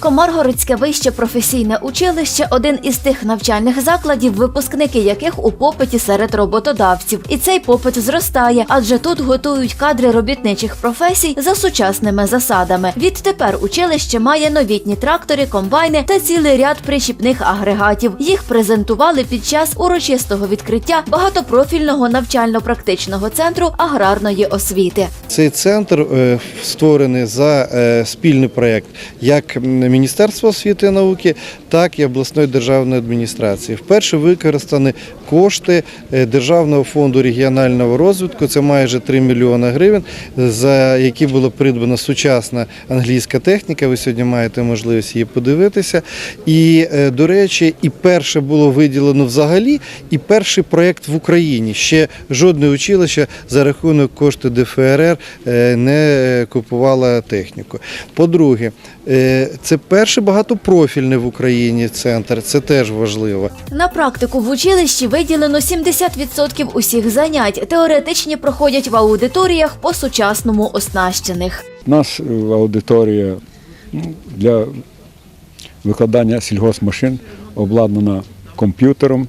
Комаргородське вище професійне училище один із тих навчальних закладів, випускники яких у попиті серед роботодавців. І цей попит зростає, адже тут готують кадри робітничих професій за сучасними засадами. Відтепер училище має новітні трактори, комбайни та цілий ряд причіпних агрегатів. Їх презентували під час урочистого відкриття багатопрофільного навчально-практичного центру аграрної освіти. Цей центр е, створений за е, спільний проєкт як Міністерства освіти і науки, так і обласної державної адміністрації. Вперше використані кошти е, Державного фонду регіонального розвитку. Це майже 3 мільйони гривень, за які було придбана сучасна англійська техніка. Ви сьогодні маєте можливість її подивитися. І, е, до речі, і перше було виділено взагалі, і перший проєкт в Україні. Ще жодне училище за рахунок коштів ДФРР е, не купувало техніку. По-друге, це перший багатопрофільний в Україні центр. Це теж важливо. На практику в училищі виділено 70% усіх занять. Теоретичні проходять в аудиторіях по сучасному оснащених. Нас е, аудиторія ну, для викладання сільгоспмашин обладнана комп'ютером,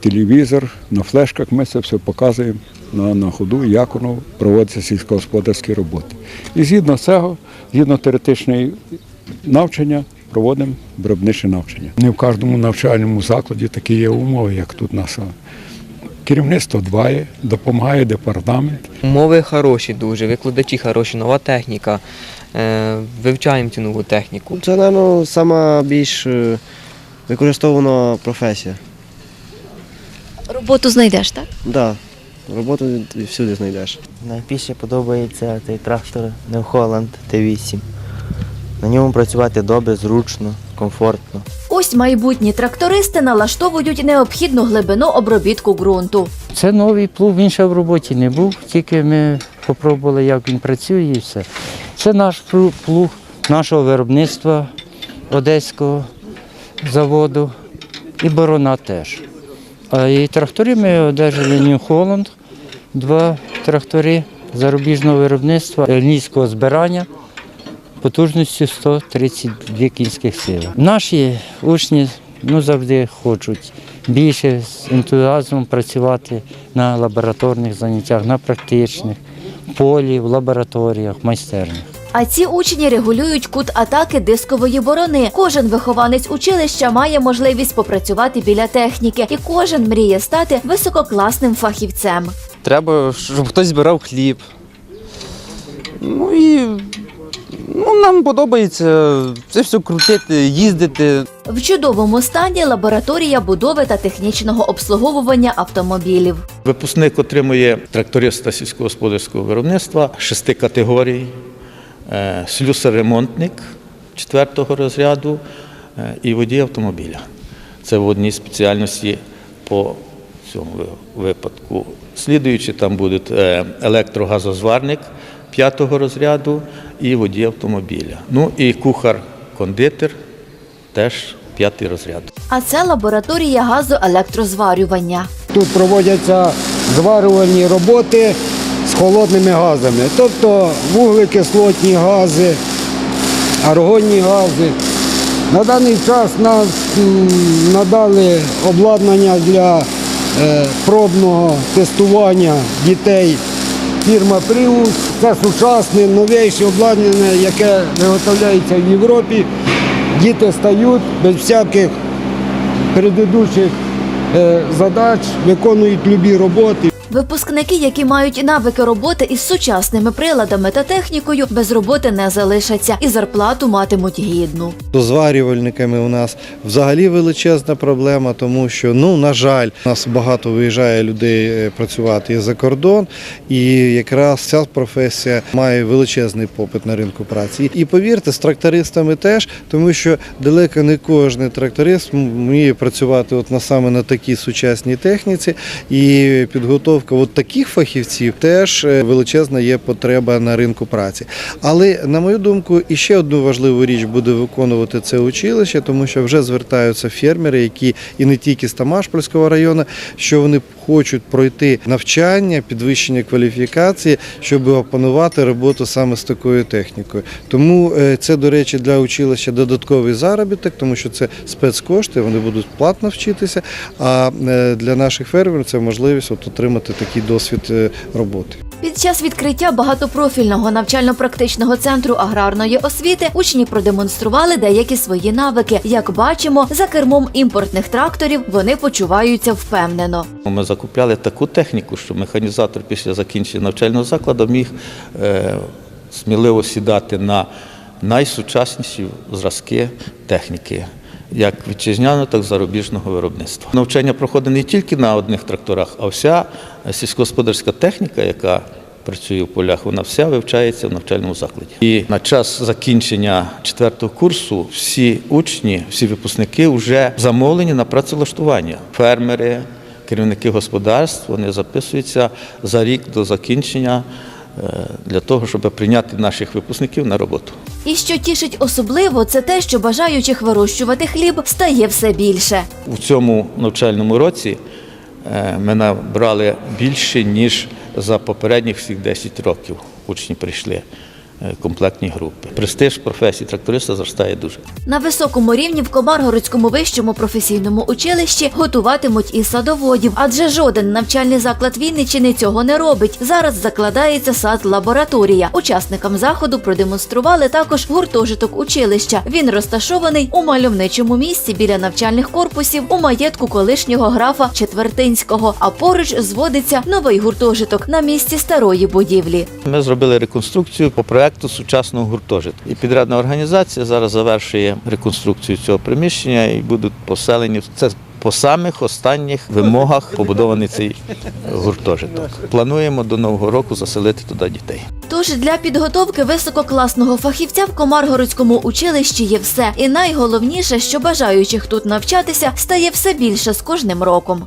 телевізор, на флешках ми це все показуємо на, на ходу, як воно проводиться сільськогосподарські роботи. І згідно цього, згідно теоретичної навчання, проводимо виробниче навчання. Не в кожному навчальному закладі такі є умови, як тут наша. Керівництво дбає, допомагає департамент. Умови хороші дуже, викладачі хороші, нова техніка. Е, Вивчаємо цю нову техніку. Це, мабуть, сама більш е, використовувана професія. Роботу знайдеш, так? Да, роботу всюди знайдеш. Найбільше подобається цей трактор New Holland Т8. На ньому працювати добре, зручно, комфортно. Ось майбутні трактористи налаштовують необхідну глибину обробітку ґрунту. Це новий плуг, він ще в роботі не був, тільки ми спробували, як він працює і все. Це наш плуг нашого виробництва Одеського заводу і борона теж. А і трактори ми одержали New Holland, два трактори зарубіжного виробництва, льнівського збирання потужністю 132 кінських сили. Наші учні ну, завжди хочуть більше з ентузіазмом працювати на лабораторних заняттях, на практичних, в полі, в лабораторіях, майстернях. А ці учні регулюють кут атаки дискової борони. Кожен вихованець училища має можливість попрацювати біля техніки, і кожен мріє стати висококласним фахівцем. Треба, щоб хтось збирав хліб. Ну і ну, нам подобається це все крутити, їздити. В чудовому стані лабораторія будови та технічного обслуговування автомобілів. Випускник отримує тракториста сільськогосподарського виробництва шести категорій, е, слюсар-ремонтник четвертого розряду е, і водій автомобіля. Це в одній спеціальності по цьому випадку. Слідуючи там будуть е, електрогазозварник п'ятого розряду і водій автомобіля. Ну і кухар-кондитер теж п'ятий розряд. А це лабораторія газоелектрозварювання. Тут проводяться зварювальні роботи з холодними газами, тобто вуглекислотні гази, аргонні гази. На даний час нас надали обладнання для е, пробного тестування дітей. Фірма Prius. Це сучасне, новейше обладнання, яке виготовляється в Європі. Діти стають без всяких предыдущих е, задач, виконують любі роботи. Випускники, які мають навики роботи із сучасними приладами та технікою, без роботи не залишаться і зарплату матимуть гідну. З зварювальниками у нас взагалі величезна проблема, тому що, ну, на жаль, у нас багато виїжджає людей е, працювати за кордон, і якраз ця професія має величезний попит на ринку праці. І повірте, з трактористами теж, тому що далеко не кожен тракторист вміє працювати от на саме на такій сучасній техніці, і підготовка от таких фахівців теж е, величезна є потреба на ринку праці. Але на мою думку, і ще одну важливу річ буде виконувати це училище, тому що вже звертаються фермери, які і не тільки з Тамашпольського району, що вони хочуть пройти навчання, підвищення кваліфікації, щоб опанувати роботу саме з такою технікою. Тому е, це, до речі, для училища додатковий заробіток, тому що це спецкошти, вони будуть платно вчитися. А е, для наших фермерів це можливість от отримати такий досвід е, роботи. Під час відкриття багатопрофільного навчально-практичного центру аграрної освіти учні продемонстрували деякі свої навики. Як бачимо, за кермом імпортних тракторів вони почуваються впевнено. Ми закупляли таку техніку, що механізатор після закінчення навчального закладу міг е, сміливо сідати на найсучасніші зразки техніки. Як вітчизняного, так і зарубіжного виробництва. Навчання проходить не тільки на одних тракторах, а вся сільськогосподарська техніка, яка працює в полях, вона вся вивчається в навчальному закладі. І на час закінчення четвертого курсу всі учні, всі випускники вже замовлені на працевлаштування. Фермери, керівники господарств вони записуються за рік до закінчення для того, щоб прийняти наших випускників на роботу. І що тішить особливо, це те, що бажаючих вирощувати хліб стає все більше. У цьому навчальному році е, ми набрали більше, ніж за попередніх всіх 10 років. Учні прийшли е, комплектні групи. Престиж професії тракториста зростає дуже. На високому рівні в Комаргородському вищому професійному училищі готуватимуть і садоводів, адже жоден навчальний заклад Вінниччини цього не робить. Зараз закладається сад-лабораторія. Учасникам заходу продемонстрували також гуртожиток училища. Він розташований у мальовничому місці біля навчальних корпусів у маєтку колишнього графа Четвертинського. А поруч зводиться новий гуртожиток на місці старої будівлі. Ми зробили реконструкцію по проекту сучасного гуртожитку. І підрядна організація зараз завершує реконструкцію цього приміщення і будуть поселені. Це по самих останніх вимогах побудований цей гуртожиток. Плануємо до нового року заселити туди дітей. Тож для підготовки висококласного фахівця в Комаргородському училищі є все. І найголовніше, що бажаючих тут навчатися стає все більше з кожним роком.